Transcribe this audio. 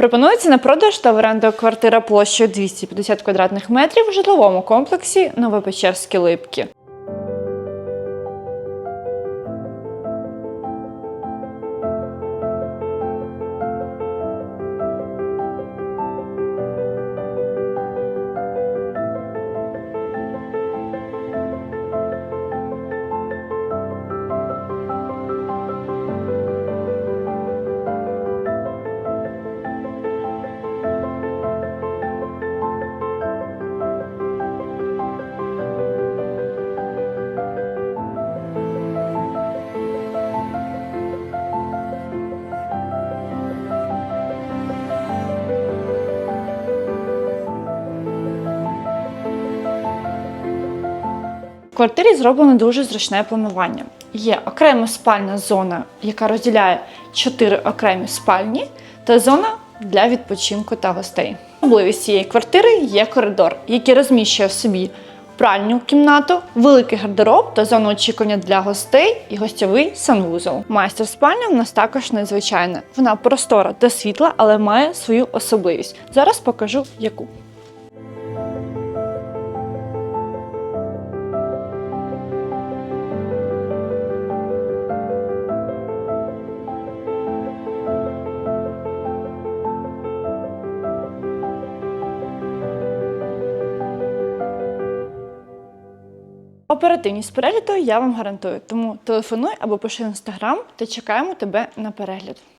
Пропонується на продаж та в оренду квартира площею 250 квадратних метрів в житловому комплексі Новопечерські Липки. Квартирі зроблено дуже зручне планування. Є окрема спальна зона, яка розділяє чотири окремі спальні, та зона для відпочинку та гостей. Особливість цієї квартири є коридор, який розміщує в собі пральню кімнату, великий гардероб та зону очікування для гостей і гостьовий санвузол. Майстер спальня в нас також незвичайна. Вона простора та світла, але має свою особливість. Зараз покажу яку. Оперативність перегляду я вам гарантую, тому телефонуй або пиши в інстаграм та чекаємо тебе на перегляд.